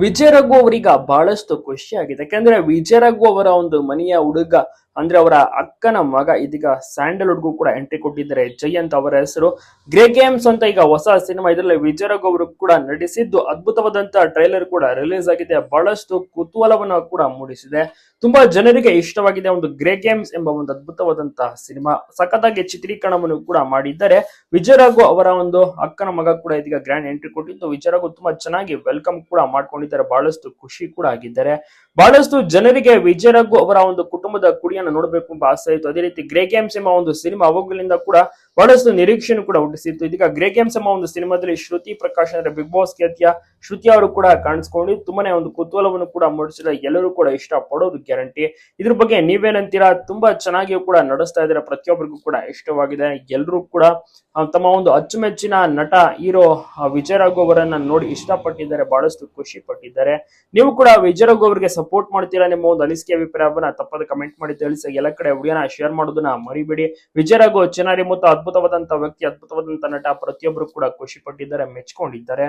ವಿಜಯ ರಘು ಅವರೀಗ ಬಹಳಷ್ಟು ಖುಷಿ ಆಗಿದೆ. ಯಾಕಂದ್ರೆ ವಿಜಯ ರಘು ಅವರ ಒಂದು ಮನೆಯ ಹುಡುಗ ಅಂದ್ರೆ ಅವರ ಅಕ್ಕನ ಮಗ ಇದೀಗ ಸ್ಯಾಂಡಲ್ವುಡ್ಗೂ ಕೂಡ ಎಂಟ್ರಿ ಕೊಟ್ಟಿದ್ದಾರೆ. ಜಯಂತ್ ಅವರ ಹೆಸರು. ಗ್ರೇ ಗೇಮ್ಸ್ ಅಂತ ಈಗ ಹೊಸ ಸಿನಿಮಾ ಇದರಲ್ಲಿ ವಿಜಯ ಅವರು ಕೂಡ ನಟಿಸಿದ್ದು ಅದ್ಭುತವಾದಂತ ಟ್ರೈಲರ್ ಕೂಡ ರಿಲೀಸ್ ಆಗಿದೆ. ಬಹಳಷ್ಟು ಕುತೂಹಲವನ್ನು ಕೂಡ ಮೂಡಿಸಿದೆ. ತುಂಬಾ ಜನರಿಗೆ ಇಷ್ಟವಾಗಿದೆ ಒಂದು ಗ್ರೇ ಗೇಮ್ಸ್ ಎಂಬ ಒಂದು ಅದ್ಭುತವಾದಂತಹ ಸಿನಿಮಾ. ಸಖತ್ತಾಗಿ ಚಿತ್ರೀಕರಣವನ್ನು ಕೂಡ ಮಾಡಿದ್ದಾರೆ. ವಿಜಯ ಅವರ ಒಂದು ಅಕ್ಕನ ಮಗ ಕೂಡ ಇದೀಗ ಗ್ರ್ಯಾಂಡ್ ಎಂಟ್ರಿ ಕೊಟ್ಟಿದ್ದು ವಿಜಯ ತುಂಬಾ ಚೆನ್ನಾಗಿ ವೆಲ್ಕಮ್ ಕೂಡ ಮಾಡ್ಕೊಂಡಿದ್ದಾರೆ. ಬಹಳಷ್ಟು ಖುಷಿ ಕೂಡ ಆಗಿದ್ದಾರೆ. ಬಹಳಷ್ಟು ಜನರಿಗೆ ವಿಜಯ ಅವರ ಒಂದು ಕುಟುಂಬದ ಕುಡಿಯನ್ನು ನೋಡಬೇಕು ಅಂತ ಆಸೆ ಇತ್ತು. ಅದೇ ರೀತಿ ಗ್ರೇ ಗೇಮ್ಸ್ ಎಂಬ ಒಂದು ಸಿನಿಮಾ ಅವಾಗಲಿಂದ ಕೂಡ ಬಹಳಷ್ಟು ನಿರೀಕ್ಷೆಯನ್ನು ಕೂಡ ಹುಟ್ಟಿಸಿತ್ತು. ಇದೀಗ ಗ್ರೇ ಗೇಮ್ಸ್ ಎಂಬ ಒಂದು ಸಿನಿಮಾದಲ್ಲಿ ಶ್ರುತಿ ಪ್ರಕಾಶ್ ಅಂದ್ರೆ ಬಿಗ್ ಬಾಸ್ ಖ್ಯಾತಿಯ ಶ್ರುತಿ ಅವರು ಕೂಡ ಕಾಣಿಸ್ಕೊಂಡು ತುಂಬಾನೇ ಒಂದು ಕುತೂಹಲವನ್ನು ಕೂಡ ಮೂಡಿಸಿದ ಎಲ್ಲರೂ ಕೂಡ ಇಷ್ಟ ಪಡೋದು ಗ್ಯಾರಂಟಿ. ಇದ್ರ ಬಗ್ಗೆ ನೀವೇನಂತೀರಾ? ತುಂಬಾ ಚೆನ್ನಾಗಿ ಕೂಡ ನಡೆಸ್ತಾ ಇದ್ದಾರೆ. ಪ್ರತಿಯೊಬ್ಬರಿಗೂ ಕೂಡ ಇಷ್ಟವಾಗಿದೆ. ಎಲ್ಲರೂ ಕೂಡ ತಮ್ಮ ಒಂದು ಅಚ್ಚುಮೆಚ್ಚಿನ ನಟ, ಹೀರೋ ವಿಜಯ ರಾಘವರನ್ನ ನೋಡಿ ಇಷ್ಟಪಟ್ಟಿದ್ದಾರೆ. ಬಹಳಷ್ಟು ಖುಷಿ ಪಟ್ಟಿದ್ದಾರೆ. ನೀವು ಕೂಡ ವಿಜಯ ರಘು ಅವರಿಗೆ ಸಪೋರ್ಟ್ ಮಾಡ್ತೀರಾ ನಿಮ್ಮ ಒಂದು ಅನಿಸಿಕೆ ಅಭಿಪ್ರಾಯವನ್ನ? ತಪ್ಪದ ಕಮೆಂಟ್ ಮಾಡಿ ತಿಳಿಸಿ. ಎಲ್ಲ ಕಡೆ ವಿಡಿಯೋನ ಶೇರ್ ಮಾಡೋದನ್ನ ಮರಿಬೇಡಿ. ವಿಜಯ ರಘು ಚೆನ್ನಾರಿ ಮತ್ತು ಅದ್ಭುತವಾದಂತ ವ್ಯಕ್ತಿ ಅದ್ಭುತವಾದಂತ ನಟ ಪ್ರತಿಯೊಬ್ಬರು ಕೂಡ ಖುಷಿ ಪಟ್ಟಿದ್ದಾರೆ ಮೆಚ್ಕೊಂಡಿದ್ದಾರೆ.